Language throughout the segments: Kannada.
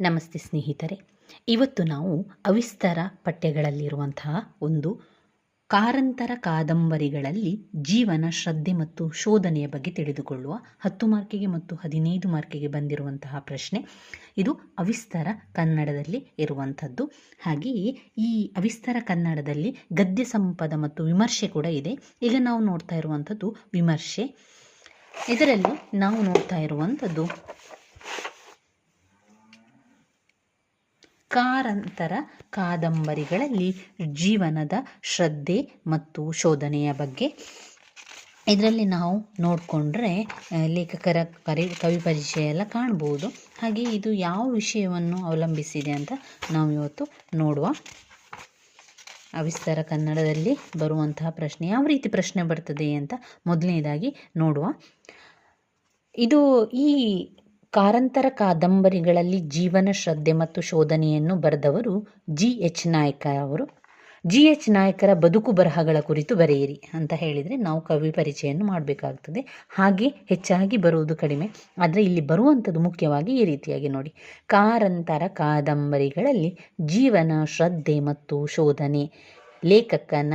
ನಮಸ್ತೆ ಸ್ನೇಹಿತರೆ. ಇವತ್ತು ನಾವು ಅವಿಸ್ತಾರ ಪಠ್ಯಗಳಲ್ಲಿರುವಂತಹ ಒಂದು ಕಾರಂತರ ಕಾದಂಬರಿಗಳಲ್ಲಿ ಜೀವನ, ಶ್ರದ್ಧೆ ಮತ್ತು ಶೋಧನೆಯ ಬಗ್ಗೆ ತಿಳಿದುಕೊಳ್ಳುವ ಹತ್ತು ಮಾರ್ಕಿಗೆ ಮತ್ತು ಹದಿನೈದು ಮಾರ್ಕಿಗೆ ಬಂದಿರುವಂತಹ ಪ್ರಶ್ನೆ. ಇದು ಅವಿಸ್ತಾರ ಕನ್ನಡದಲ್ಲಿ ಇರುವಂಥದ್ದು. ಹಾಗೆಯೇ ಈ ಅವಿಸ್ತಾರ ಕನ್ನಡದಲ್ಲಿ ಗದ್ಯ ಸಂಪದ ಮತ್ತು ವಿಮರ್ಶೆ ಕೂಡ ಇದೆ. ಈಗ ನಾವು ನೋಡ್ತಾ ಇರುವಂಥದ್ದು ವಿಮರ್ಶೆ. ಇದರಲ್ಲಿ ನಾವು ನೋಡ್ತಾ ಇರುವಂಥದ್ದು ಕಾರಂತರ ಕಾದಂಬರಿಗಳಲ್ಲಿ ಜೀವನದ ಶ್ರದ್ಧೆ ಮತ್ತು ಶೋಧನೆಯ ಬಗ್ಗೆ ಇದರಲ್ಲಿ ನಾವು ನೋಡಿಕೊಂಡ್ರೆ ಲೇಖಕರ ಪರಿ ಕವಿ ಪರಿಚಯ ಎಲ್ಲ ಕಾಣ್ಬೋದು. ಹಾಗೆ ಇದು ಯಾವ ವಿಷಯವನ್ನು ಅವಲಂಬಿಸಿದೆ ಅಂತ ನಾವು ಇವತ್ತು ನೋಡುವ. ಅವಿಸ್ತಾರ ಕನ್ನಡದಲ್ಲಿ ಬರುವಂತಹ ಪ್ರಶ್ನೆ ಯಾವ ರೀತಿ ಪ್ರಶ್ನೆ ಬರ್ತದೆ ಅಂತ ಮೊದಲನೇದಾಗಿ ನೋಡುವ. ಇದು ಈ ಕಾರಂತರ ಕಾದಂಬರಿಗಳಲ್ಲಿ ಜೀವನ ಶ್ರದ್ಧೆ ಮತ್ತು ಶೋಧನೆಯನ್ನು ಬರೆದವರು ಜಿ ಎಚ್ ನಾಯಕ ಅವರು. ಜಿ ಎಚ್ ನಾಯಕರ ಬದುಕು ಬರಹಗಳ ಕುರಿತು ಬರೆಯಿರಿ ಅಂತ ಹೇಳಿದರೆ ನಾವು ಕವಿ ಪರಿಚಯನ್ನು ಮಾಡಬೇಕಾಗ್ತದೆ. ಹಾಗೆ ಹೆಚ್ಚಾಗಿ ಬರುವುದು ಕಡಿಮೆ. ಆದರೆ ಇಲ್ಲಿ ಬರುವಂಥದ್ದು ಮುಖ್ಯವಾಗಿ ಈ ರೀತಿಯಾಗಿ ನೋಡಿ. ಕಾರಂತರ ಕಾದಂಬರಿಗಳಲ್ಲಿ ಜೀವನ ಶ್ರದ್ಧೆ ಮತ್ತು ಶೋಧನೆ, ಲೇಖಕನ,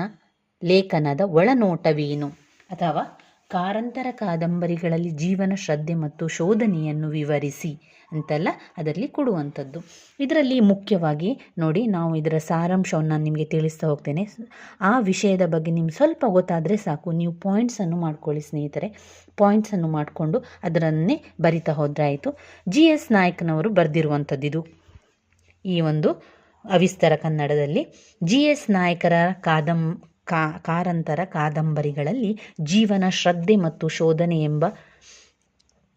ಲೇಖನದ ಒಳನೋಟವೇನು ಅಥವಾ ಕಾರಂತರ ಕಾದಂಬರಿಗಳಲ್ಲಿ ಜೀವನ ಶ್ರದ್ಧೆ ಮತ್ತು ಶೋಧನೆಯನ್ನು ವಿವರಿಸಿ ಅಂತೆಲ್ಲ, ಅದರಲ್ಲಿ ಕೊಡುವಂಥದ್ದು. ಇದರಲ್ಲಿ ಮುಖ್ಯವಾಗಿ ನೋಡಿ, ನಾವು ಇದರ ಸಾರಾಂಶವನ್ನು ನಾನು ನಿಮಗೆ ತಿಳಿಸ್ತಾ ಹೋಗ್ತೇನೆ. ಆ ವಿಷಯದ ಬಗ್ಗೆ ನಿಮ್ಗೆ ಸ್ವಲ್ಪ ಗೊತ್ತಾದರೆ ಸಾಕು. ನೀವು ಪಾಯಿಂಟ್ಸನ್ನು ಮಾಡ್ಕೊಳ್ಳಿ ಸ್ನೇಹಿತರೆ. ಪಾಯಿಂಟ್ಸನ್ನು ಮಾಡಿಕೊಂಡು ಅದರನ್ನೇ ಬರಿತಾ ಹೋದ್ರಾಯಿತು ಜಿ ಎಸ್ ನಾಯಕನವರು ಬರೆದಿರುವಂಥದ್ದು ಇದು. ಈ ಒಂದು ಅವಿಸ್ತಾರ ಕನ್ನಡದಲ್ಲಿ ಜಿ ಎಸ್ ನಾಯಕರ ಕಾದಂ ಕಾ, ಕಾರಂತರ ಕಾದಂಬರಿಗಳಲ್ಲಿ ಜೀವನ ಶ್ರದ್ಧೆ ಮತ್ತು ಶೋಧನೆ ಎಂಬ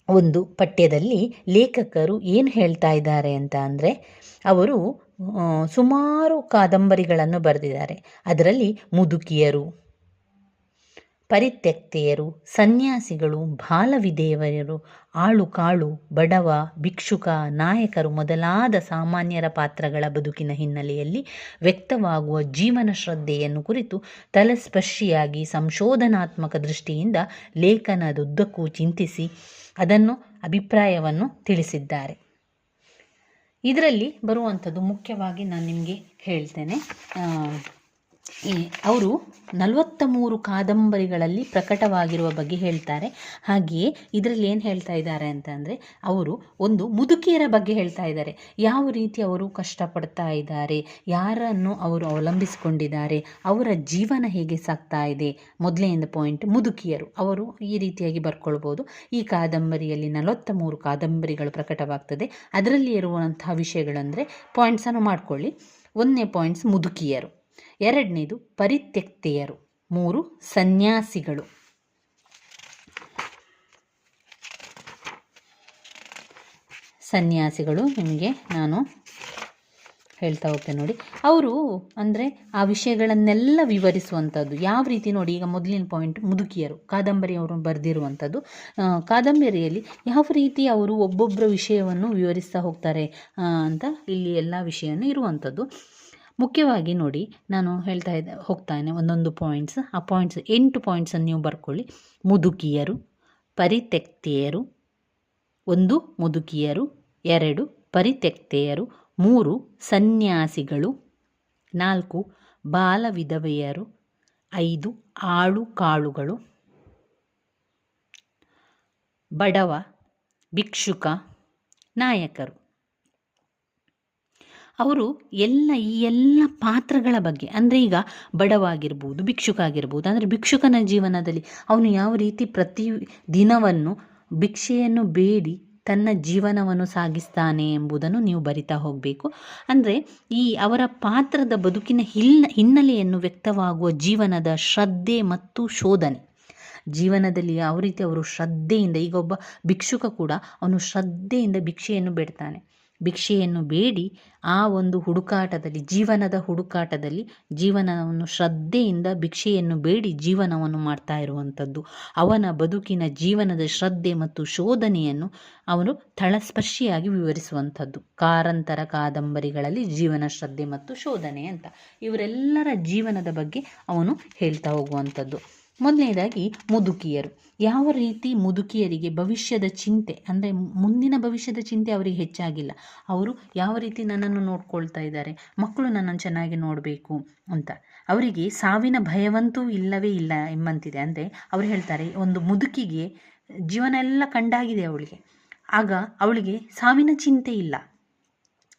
ಒಂದು ಪಠ್ಯದಲ್ಲಿ ಲೇಖಕರು ಏನು ಹೇಳ್ತಾ ಇದ್ದಾರೆ ಅಂತ ಅಂದರೆ, ಅವರು ಸುಮಾರು ಕಾದಂಬರಿಗಳನ್ನು ಬರೆದಿದ್ದಾರೆ. ಅದರಲ್ಲಿ ಮುದುಕಿಯರು, ಪರಿತ್ಯಕ್ತೆಯರು, ಸನ್ಯಾಸಿಗಳು ಬಾಲವಿದೇವರರು ಆಳು ಕಾಳು, ಬಡವ, ಭಿಕ್ಷುಕ, ನಾಯಕರು ಮೊದಲಾದ ಸಾಮಾನ್ಯರ ಪಾತ್ರಗಳ ಬದುಕಿನ ಹಿನ್ನೆಲೆಯಲ್ಲಿ ವ್ಯಕ್ತವಾಗುವ ಜೀವನ ಶ್ರದ್ಧೆಯನ್ನು ಕುರಿತು ತಲಸ್ಪರ್ಶಿಯಾಗಿ ಸಂಶೋಧನಾತ್ಮಕ ದೃಷ್ಟಿಯಿಂದ ಲೇಖನದುದ್ದಕ್ಕೂ ಚಿಂತಿಸಿ ಅದನ್ನು ಅಭಿಪ್ರಾಯವನ್ನು ತಿಳಿಸಿದ್ದಾರೆ. ಇದರಲ್ಲಿ ಬರುವಂಥದ್ದು ಮುಖ್ಯವಾಗಿ ನಾನು ನಿಮಗೆ ಹೇಳ್ತೇನೆ. ಅವರು ನಲವತ್ತ ಮೂರು ಕಾದಂಬರಿಗಳಲ್ಲಿ ಪ್ರಕಟವಾಗಿರುವ ಬಗ್ಗೆ ಹೇಳ್ತಾರೆ. ಹಾಗೆಯೇ ಇದರಲ್ಲಿ ಏನು ಹೇಳ್ತಾ ಇದ್ದಾರೆ ಅಂತಂದರೆ ಅವರು ಒಂದು ಮುದುಕಿಯರ ಬಗ್ಗೆ ಹೇಳ್ತಾ ಇದ್ದಾರೆ. ಯಾವ ರೀತಿ ಅವರು ಕಷ್ಟಪಡ್ತಾ ಇದ್ದಾರೆ, ಯಾರನ್ನು ಅವರು ಅವಲಂಬಿಸಿಕೊಂಡಿದ್ದಾರೆ, ಅವರ ಜೀವನ ಹೇಗೆ ಸಾಗ್ತಾ ಇದೆ ಮೊದಲನೆಯಿಂದ ಪಾಯಿಂಟ್ ಮುದುಕಿಯರು, ಅವರು ಈ ರೀತಿಯಾಗಿ ಬರ್ಕೊಳ್ಬೋದು. ಈ ಕಾದಂಬರಿಯಲ್ಲಿ ನಲವತ್ತ ಮೂರು ಕಾದಂಬರಿಗಳು ಪ್ರಕಟವಾಗ್ತದೆ. ಅದರಲ್ಲಿ ಇರುವಂತಹ ವಿಷಯಗಳಂದರೆ ಪಾಯಿಂಟ್ಸನ್ನು ಮಾಡ್ಕೊಳ್ಳಿ. ಒಂದನೇ ಪಾಯಿಂಟ್ಸ್ ಮುದುಕಿಯರು. ಎರಡನೇದು ಪರಿತ್ಯಕ್ತೆಯರು. ಮೂರು ಸನ್ಯಾಸಿಗಳು. ಸನ್ಯಾಸಿಗಳು ನಿಮಗೆ ನಾನು ಹೇಳ್ತಾ ಹೋಗ್ತೇನೆ ನೋಡಿ. ಅವರು ಅಂದರೆ ಆ ವಿಷಯಗಳನ್ನೆಲ್ಲ ವಿವರಿಸುವಂಥದ್ದು ಯಾವ ರೀತಿ ನೋಡಿ ಈಗ ಮೊದಲಿನ ಪಾಯಿಂಟ್ ಮುದುಕಿಯರು, ಕಾದಂಬರಿ ಅವರು ಬರೆದಿರುವಂಥದ್ದು ಕಾದಂಬರಿಯಲ್ಲಿ ಯಾವ ರೀತಿ ಅವರು ಒಬ್ಬೊಬ್ಬರ ವಿಷಯವನ್ನು ವಿವರಿಸ್ತಾ ಹೋಗ್ತಾರೆ ಅಂತ ಇಲ್ಲಿ ಎಲ್ಲ ವಿಷಯನೂ ಇರುವಂಥದ್ದು ಮುಖ್ಯವಾಗಿ ನೋಡಿ, ನಾನು ಹೇಳ್ತಾ ಇದ್ದೆ, ಹೋಗ್ತಾನೆ ಒಂದೊಂದು ಪಾಯಿಂಟ್ಸ್ ಆ ಪಾಯಿಂಟ್ಸ್ ಎಂಟು ಪಾಯಿಂಟ್ಸನ್ನು ನೀವು ಬರ್ಕೊಳ್ಳಿ. ಮುದುಕಿಯರು, ಪರಿತ್ಯಕ್ತೆಯರು, ಒಂದು ಮುದುಕಿಯರು, ಎರಡು ಪರಿತ್ಯಕ್ತೆಯರು, ಮೂರು ಸನ್ಯಾಸಿಗಳು, ನಾಲ್ಕು ಬಾಲ ವಿಧವೆಯರು ಐದು ಆಳು ಕಾಳುಗಳು ಬಡವ, ಭಿಕ್ಷುಕ, ನಾಯಕರು. ಅವರು ಎಲ್ಲ ಈ ಎಲ್ಲ ಪಾತ್ರಗಳ ಬಗ್ಗೆ, ಅಂದರೆ ಈಗ ಬಡವಾಗಿರ್ಬೋದು ಭಿಕ್ಷುಕ ಆಗಿರ್ಬೋದು ಅಂದರೆ ಭಿಕ್ಷುಕನ ಜೀವನದಲ್ಲಿ ಅವನು ಯಾವ ರೀತಿ ಪ್ರತಿ ದಿನವನ್ನು ಭಿಕ್ಷೆಯನ್ನು ಬೇಡಿ ತನ್ನ ಜೀವನವನ್ನು ಸಾಗಿಸ್ತಾನೆ ಎಂಬುದನ್ನು ನೀವು ಬರಿತಾ ಹೋಗಬೇಕು. ಅಂದರೆ ಈ ಅವರ ಪಾತ್ರದ ಬದುಕಿನ ಹಿಲ್, ಹಿನ್ನೆಲೆಯನ್ನು ವ್ಯಕ್ತವಾಗುವ ಜೀವನದ ಶ್ರದ್ಧೆ ಮತ್ತು ಶೋಧನೆ. ಜೀವನದಲ್ಲಿ ಯಾವ ರೀತಿ ಅವರು ಶ್ರದ್ಧೆಯಿಂದ, ಈಗ ಒಬ್ಬ ಭಿಕ್ಷುಕ ಕೂಡ ಅವನು ಶ್ರದ್ಧೆಯಿಂದ ಭಿಕ್ಷೆಯನ್ನು ಬೇಡ್ತಾನೆ. ಭಿಕ್ಷೆಯನ್ನು ಬೇಡಿ ಆ ಒಂದು ಹುಡುಕಾಟದಲ್ಲಿ, ಜೀವನದ ಹುಡುಕಾಟದಲ್ಲಿ ಜೀವನವನ್ನು ಶ್ರದ್ಧೆಯಿಂದ, ಭಿಕ್ಷೆಯನ್ನು ಬೇಡಿ ಜೀವನವನ್ನು ಮಾಡ್ತಾ ಇರುವಂಥದ್ದು. ಅವನ ಬದುಕಿನ ಜೀವನದ ಶ್ರದ್ಧೆ ಮತ್ತು ಶೋಧನೆಯನ್ನು ಅವನು ತಳಸ್ಪರ್ಶಿಯಾಗಿ ವಿವರಿಸುವಂಥದ್ದು. ಕಾರಂತರ ಕಾದಂಬರಿಗಳಲ್ಲಿ ಜೀವನ ಶ್ರದ್ಧೆ ಮತ್ತು ಶೋಧನೆ ಅಂತ. ಇವರೆಲ್ಲರ ಜೀವನದ ಬಗ್ಗೆ ಅವನು ಹೇಳ್ತಾ ಹೋಗುವಂಥದ್ದು. ಮೊದಲನೇದಾಗಿ ಮುದುಕಿಯರು. ಯಾವ ರೀತಿ ಮುದುಕಿಯರಿಗೆ ಭವಿಷ್ಯದ ಚಿಂತೆ, ಅಂದರೆ ಮುಂದಿನ ಭವಿಷ್ಯದ ಚಿಂತೆ ಅವರಿಗೆ ಹೆಚ್ಚಾಗಿಲ್ಲ. ಅವರು ಯಾವ ರೀತಿ ನನ್ನನ್ನು ನೋಡ್ಕೊಳ್ತಾ ಇದ್ದಾರೆ, ಮಕ್ಕಳು ನನ್ನನ್ನು ಚೆನ್ನಾಗಿ ನೋಡಬೇಕು ಅಂತ. ಅವರಿಗೆ ಸಾವಿನ ಭಯವಂತೂ ಇಲ್ಲವೇ ಇಲ್ಲ ಎಂಬಂತಿದೆ. ಅಂದರೆ ಅವರು ಹೇಳ್ತಾರೆ, ಒಂದು ಮುದುಕಿಗೆ ಜೀವನ ಎಲ್ಲ ಕಂಡಾಗಿದೆ ಅವಳಿಗೆ. ಆಗ ಅವಳಿಗೆ ಸಾವಿನ ಚಿಂತೆ ಇಲ್ಲ.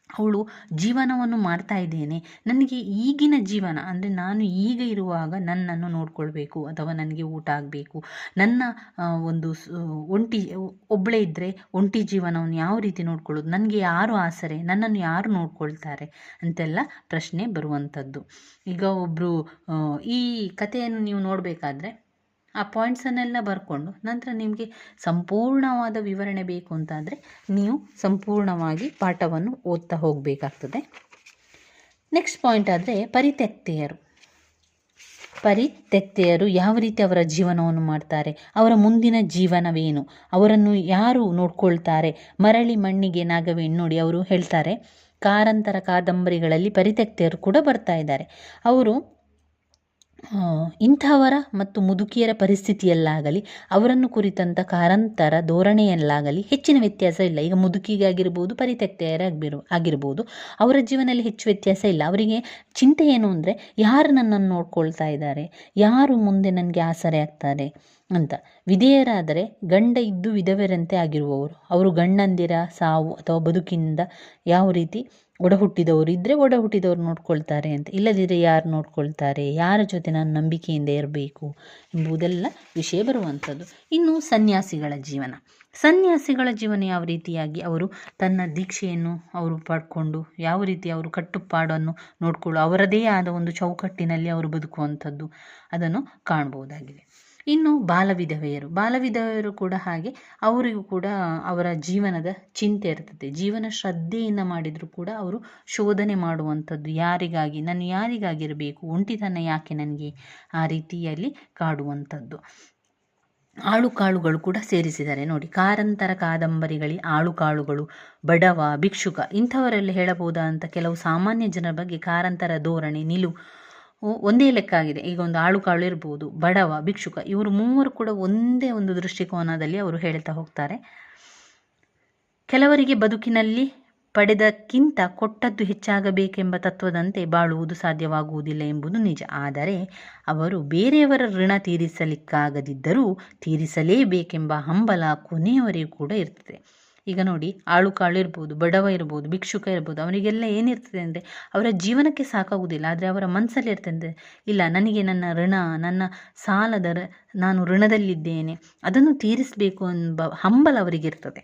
ಅವಳು ಜೀವನವನ್ನು ಮಾಡ್ತಾ ಇದ್ದೇನೆ. ನನಗೆ ಈಗಿನ ಜೀವನ, ಅಂದರೆ ನಾನು ಈಗ ಇರುವಾಗ ನನ್ನನ್ನು ನೋಡ್ಕೊಳ್ಬೇಕು ಅಥವಾ ನನಗೆ ಊಟ ಆಗಬೇಕು. ನನ್ನ ಒಂದು ಒಂಟಿ ಒಬ್ಬಳೇ ಇದ್ದರೆ ಒಂಟಿ ಜೀವನವನ್ನು ಯಾವ ರೀತಿ ನೋಡ್ಕೊಳ್ಳೋದು? ನನಗೆ ಯಾರು ಆಸರೆ? ನನ್ನನ್ನು ಯಾರು ನೋಡ್ಕೊಳ್ತಾರೆ? ಅಂತೆಲ್ಲ ಪ್ರಶ್ನೆ ಬರುವಂಥದ್ದು. ಈಗ ಒಬ್ಬರು ಈ ಕಥೆಯನ್ನು ನೀವು ನೋಡಬೇಕಾದ್ರೆ ಆ ಪಾಯಿಂಟ್ಸನ್ನೆಲ್ಲ ಬರ್ಕೊಂಡು ನಂತರ ನಿಮಗೆ ಸಂಪೂರ್ಣವಾದ ವಿವರಣೆ ಬೇಕು ಅಂತಾದರೆ ನೀವು ಸಂಪೂರ್ಣವಾಗಿ ಪಾಠವನ್ನು ಓದ್ತಾ ಹೋಗಬೇಕಾಗ್ತದೆ. ನೆಕ್ಸ್ಟ್ ಪಾಯಿಂಟ್ ಆದರೆ ಪರಿತ್ಯಕ್ತೆಯರು. ಪರಿತ್ಯಕ್ತೆಯರು ಯಾವ ರೀತಿ ಅವರ ಜೀವನವನ್ನು ಮಾಡ್ತಾರೆ? ಅವರ ಮುಂದಿನ ಜೀವನವೇನು? ಅವರನ್ನು ಯಾರು ನೋಡ್ಕೊಳ್ತಾರೆ? ಮರಳಿ ಮಣ್ಣಿಗೆ ನಾಗವೇಣು ನೋಡಿ ಅವರು ಹೇಳ್ತಾರೆ, ಕಾರಂತರ ಕಾದಂಬರಿಗಳಲ್ಲಿ ಪರಿತ್ಯಕ್ತೆಯರು ಕೂಡ ಬರ್ತಾ ಇದ್ದಾರೆ. ಅವರು ಇಂಥವರ ಮತ್ತು ಮುದುಕಿಯರ ಪರಿಸ್ಥಿತಿಯಲ್ಲಾಗಲಿ, ಅವರನ್ನು ಕುರಿತಂಥ ಕಾರಂತರ ಧೋರಣೆಯಲ್ಲಾಗಲಿ ಹೆಚ್ಚಿನ ವ್ಯತ್ಯಾಸ ಇಲ್ಲ. ಈಗ ಮುದುಕಿಗಾಗಿರ್ಬೋದು ಪರಿತ್ಯಕ್ತೆಯರಾಗಿರು ಆಗಿರ್ಬೋದು, ಅವರ ಜೀವನದಲ್ಲಿ ಹೆಚ್ಚು ವ್ಯತ್ಯಾಸ ಇಲ್ಲ. ಅವರಿಗೆ ಚಿಂತೆ ಏನು ಅಂದರೆ, ಯಾರು ನನ್ನನ್ನು ನೋಡ್ಕೊಳ್ತಾ ಇದ್ದಾರೆ? ಯಾರು ಮುಂದೆ ನನಗೆ ಆಸರೆ ಆಗ್ತಾರೆ ಅಂತ. ವಿಧೇಯರಾದರೆ ಗಂಡ ಇದ್ದು ವಿಧವೆರಂತೆ ಆಗಿರುವವರು. ಅವರು ಗಂಡಂದಿರ, ಸಾವು ಅಥವಾ ಬದುಕಿನಿಂದ ಯಾವ ರೀತಿ ಒಡ ಹುಟ್ಟಿದವರು ಇದ್ದರೆ ಒಡ ಹುಟ್ಟಿದವರು ನೋಡ್ಕೊಳ್ತಾರೆ ಅಂತ. ಇಲ್ಲದಿದ್ದರೆ ಯಾರು ನೋಡ್ಕೊಳ್ತಾರೆ? ಯಾರ ಜೊತೆ ನಾನು ನಂಬಿಕೆಯಿಂದ ಇರಬೇಕು ಎಂಬುದೆಲ್ಲ ವಿಷಯ ಬರುವಂಥದ್ದು. ಇನ್ನು ಸನ್ಯಾಸಿಗಳ ಜೀವನ. ಸನ್ಯಾಸಿಗಳ ಜೀವನ ಯಾವ ರೀತಿಯಾಗಿ ಅವರು ತನ್ನ ದೀಕ್ಷೆಯನ್ನು ಅವರು ಪಡ್ಕೊಂಡು, ಯಾವ ರೀತಿ ಅವರು ಕಟ್ಟುಪಾಡನ್ನು ನೋಡ್ಕೊಳ್ಳೋ, ಅವರದೇ ಆದ ಒಂದು ಚೌಕಟ್ಟಿನಲ್ಲಿ ಅವರು ಬದುಕುವಂಥದ್ದು ಅದನ್ನು ಕಾಣ್ಬೋದಾಗಿದೆ. ಇನ್ನು ಬಾಲವಿಧವೆಯರು. ಬಾಲವಿಧವೆಯರು ಕೂಡ ಹಾಗೆ ಅವರಿಗೂ ಕೂಡ ಅವರ ಜೀವನದ ಚಿಂತೆ ಇರ್ತದೆ. ಜೀವನ ಶ್ರದ್ಧೆಯಿಂದ ಮಾಡಿದರೂ ಕೂಡ ಅವರು ಶೋಧನೆ ಮಾಡುವಂಥದ್ದು ಯಾರಿಗಾಗಿ ನಾನು ಯಾರಿಗಾಗಿರಬೇಕು, ಒಂಟಿತನ ಯಾಕೆ ನನಗೆ ಆ ರೀತಿಯಲ್ಲಿ ಕಾಡುವಂಥದ್ದು. ಆಳುಕಾಳುಗಳು ಕೂಡ ಸೇರಿಸಿದ್ದಾರೆ. ನೋಡಿ, ಕಾರಂತರ ಕಾದಂಬರಿಗಳಿ ಆಳುಕಾಳುಗಳು ಬಡವ, ಭಿಕ್ಷುಕ ಇಂಥವರೆಲ್ಲ ಹೇಳಬಹುದಾದಂಥ ಕೆಲವು ಸಾಮಾನ್ಯ ಜನರ ಬಗ್ಗೆ ಕಾರಂತರ ಧೋರಣೆ ನಿಲುವು ಒಂದೇ ಲೆಕ್ಕ ಆಗಿದೆ ಈಗ ಒಂದು ಆಳು ಕಾಳು ಇರ್ಬೋದು, ಬಡವ, ಭಿಕ್ಷುಕ, ಇವರು ಮೂವರು ಕೂಡ ಒಂದೇ ಒಂದು ದೃಷ್ಟಿಕೋನದಲ್ಲಿ ಅವರು ಹೇಳ್ತಾ ಹೋಗ್ತಾರೆ. ಕೆಲವರಿಗೆ ಬದುಕಿನಲ್ಲಿ ಪಡೆದಕ್ಕಿಂತ ಕೊಟ್ಟದ್ದು ಹೆಚ್ಚಾಗಬೇಕೆಂಬ ತತ್ವದಂತೆ ಬಾಳುವುದು ಸಾಧ್ಯವಾಗುವುದಿಲ್ಲ ಎಂಬುದು ನಿಜ. ಆದರೆ ಅವರು ಬೇರೆಯವರ ಋಣ ತೀರಿಸಲಿಕ್ಕಾಗದಿದ್ದರೂ ತೀರಿಸಲೇಬೇಕೆಂಬ ಹಂಬಲ ಕೊನೆಯವರೆಗೂ ಕೂಡ ಇರ್ತದೆ. ಈಗ ನೋಡಿ, ಆಳು ಕಾಳು ಇರ್ಬೋದು, ಬಡವ ಇರ್ಬೋದು, ಭಿಕ್ಷುಕ ಇರ್ಬೋದು, ಅವರಿಗೆಲ್ಲ ಏನಿರ್ತದೆ ಅಂದರೆ ಅವರ ಜೀವನಕ್ಕೆ ಸಾಕಾಗುವುದಿಲ್ಲ, ಆದರೆ ಅವರ ಮನಸ್ಸಲ್ಲಿ ಇರ್ತದೆ ಇಲ್ಲ, ನನಗೆ ನನ್ನ ಋಣ, ನನ್ನ ಸಾಲದ ನಾನು ಋಣದಲ್ಲಿದ್ದೇನೆ, ಅದನ್ನು ತೀರಿಸಬೇಕು ಎಂಬ ಹಂಬಲ ಅವರಿಗಿರ್ತದೆ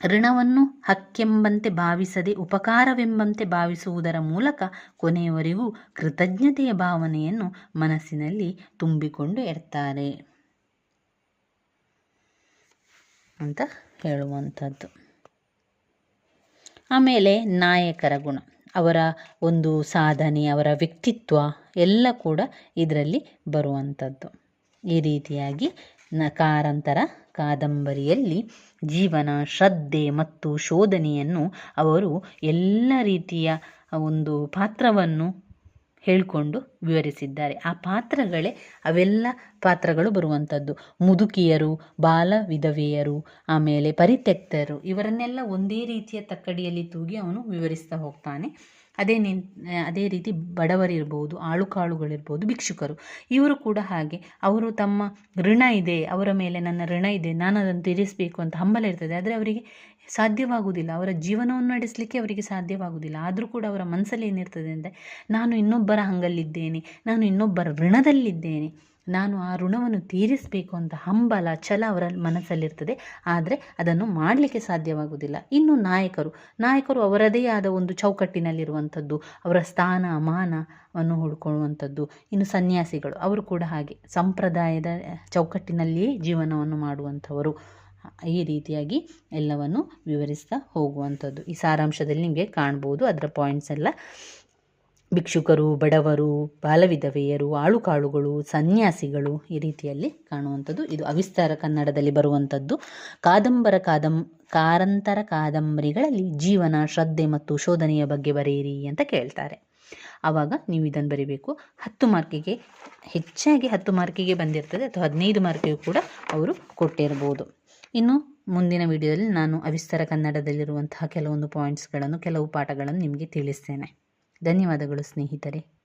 ಋಣವನ್ನು ಹಕ್ಕೆಂಬಂತೆ ಭಾವಿಸದೆ, ಉಪಕಾರವೆಂಬಂತೆ ಭಾವಿಸುವುದರ ಮೂಲಕ ಕೊನೆಯವರೆಗೂ ಕೃತಜ್ಞತೆಯ ಭಾವನೆಯನ್ನು ಮನಸ್ಸಿನಲ್ಲಿ ತುಂಬಿಕೊಂಡು ಇರ್ತಾರೆ ಅಂತ ಹೇಳುವಂಥದ್ದು. ಆಮೇಲೆ ನಾಯಕರ ಗುಣ. ಅವರ ಒಂದು ಸಾಧನೆ, ಅವರ ವ್ಯಕ್ತಿತ್ವ ಎಲ್ಲ ಕೂಡ ಇದರಲ್ಲಿ ಬರುವಂಥದ್ದು. ಈ ರೀತಿಯಾಗಿ ನಕಾರಂತರ ಕಾದಂಬರಿಯಲ್ಲಿ ಜೀವನ, ಶ್ರದ್ಧೆ ಮತ್ತು ಶೋಧನೆಯನ್ನು ಅವರು ಎಲ್ಲ ರೀತಿಯ ಒಂದು ಪಾತ್ರವನ್ನು ಹೇಳಿಕೊಂಡು ವಿವರಿಸಿದ್ದಾರೆ. ಆ ಪಾತ್ರಗಳೇ ಅವೆಲ್ಲ ಪಾತ್ರಗಳು ಬರುವಂಥದ್ದು. ಮುದುಕಿಯರು, ಬಾಲ ವಿಧವೆಯರು, ಆಮೇಲೆ ಪರಿತ್ಯಕ್ತರು, ಇವರನ್ನೆಲ್ಲ ಒಂದೇ ರೀತಿಯ ತಕ್ಕಡಿಯಲ್ಲಿ ತೂಗಿ ಅವನು ವಿವರಿಸ್ತಾ ಹೋಗ್ತಾನೆ. ಅದೇ ನಿನ್, ಅದೇ ರೀತಿ ಬಡವರಿರ್ಬೋದು ಆಳುಕಾಳುಗಳಿರ್ಬೋದು, ಭಿಕ್ಷುಕರು. ಇವರು ಕೂಡ ಹಾಗೆ. ಅವರು ತಮ್ಮ ಋಣ ಇದೆ, ಅವರ ಮೇಲೆ ನನ್ನ ಋಣ ಇದೆ ನಾನು ಅದನ್ನು ತೀರಿಸಬೇಕು ಅಂತ ಹಂಬಲ ಇರ್ತದೆ. ಆದರೆ ಅವರಿಗೆ ಸಾಧ್ಯವಾಗುವುದಿಲ್ಲ. ಅವರ ಜೀವನವನ್ನು ನಡೆಸಲಿಕ್ಕೆ ಅವರಿಗೆ ಸಾಧ್ಯವಾಗುವುದಿಲ್ಲ. ಆದರೂ ಕೂಡ ಅವರ ಮನಸ್ಸಲ್ಲಿ ಏನಿರ್ತದೆ ಅಂದರೆ, ನಾನು ಇನ್ನೊಬ್ಬರ ಹಂಗಲ್ಲಿದ್ದೇನೆ, ನಾನು ಇನ್ನೊಬ್ಬರ ಋಣದಲ್ಲಿದ್ದೇನೆ, ನಾನು ಆ ಋಣವನ್ನು ತೀರಿಸಬೇಕು ಅಂತ ಹಂಬಲ, ಛಲ ಅವರ ಮನಸ್ಸಲ್ಲಿರ್ತದೆ. ಆದರೆ ಅದನ್ನು ಮಾಡಲಿಕ್ಕೆ ಸಾಧ್ಯವಾಗುವುದಿಲ್ಲ. ಇನ್ನು ನಾಯಕರು ನಾಯಕರು ಅವರದೇ ಆದ ಒಂದು ಚೌಕಟ್ಟಿನಲ್ಲಿರುವಂಥದ್ದು, ಅವರ ಸ್ಥಾನ ಮಾನವನ್ನು ಹುಡ್ಕೊಳ್ಳುವಂಥದ್ದು. ಇನ್ನು ಸನ್ಯಾಸಿಗಳು, ಅವರು ಕೂಡ ಹಾಗೆ. ಸಂಪ್ರದಾಯದ ಚೌಕಟ್ಟಿನಲ್ಲಿಯೇ ಜೀವನವನ್ನು ಮಾಡುವಂಥವರು. ಈ ರೀತಿಯಾಗಿ ಎಲ್ಲವನ್ನು ವಿವರಿಸ್ತಾ ಹೋಗುವಂಥದ್ದು. ಈ ಸಾರಾಂಶದಲ್ಲಿ ನಿಮಗೆ ಕಾಣ್ಬೋದು ಅದರ ಪಾಯಿಂಟ್ಸ್ ಎಲ್ಲ. ಭಿಕ್ಷುಕರು, ಬಡವರು, ಬಾಲವಿಧವೆಯರು, ಆಳುಕಾಳುಗಳು, ಸನ್ಯಾಸಿಗಳು ಈ ರೀತಿಯಲ್ಲಿ ಕಾಣುವಂಥದ್ದು. ಇದು ಅವಿಸ್ತಾರ ಕನ್ನಡದಲ್ಲಿ ಬರುವಂಥದ್ದು. ಕಾದಂಬರ ಕಾದಂ, ಕಾರಂತರ ಕಾದಂಬರಿಗಳಲ್ಲಿ ಜೀವನ, ಶ್ರದ್ಧೆ ಮತ್ತು ಶೋಧನೆಯ ಬಗ್ಗೆ ಬರೆಯಿರಿ ಅಂತ ಕೇಳ್ತಾರೆ. ಆವಾಗ ನೀವು ಇದನ್ನು ಬರೀಬೇಕು. ಹತ್ತು ಮಾರ್ಕಿಗೆ, ಹೆಚ್ಚಾಗಿ ಹತ್ತು ಮಾರ್ಕಿಗೆ ಬಂದಿರ್ತದೆ. ಅಥವಾ ಹದಿನೈದು ಮಾರ್ಕಿಗೂ ಕೂಡ ಅವರು ಕೊಟ್ಟಿರ್ಬೋದು. ಇನ್ನು ಮುಂದಿನ ವಿಡಿಯೋದಲ್ಲಿ ನಾನು ಅವಿಸ್ತರ ಕನ್ನಡದಲ್ಲಿರುವಂತಹ ಕೆಲವೊಂದು ಪಾಯಿಂಟ್ಸ್ಗಳನ್ನು ಕೆಲವು ಪಾಠಗಳನ್ನು ನಿಮಗೆ ತಿಳಿಸ್ತೇನೆ. ಧನ್ಯವಾದಗಳು ಸ್ನೇಹಿತರೆ.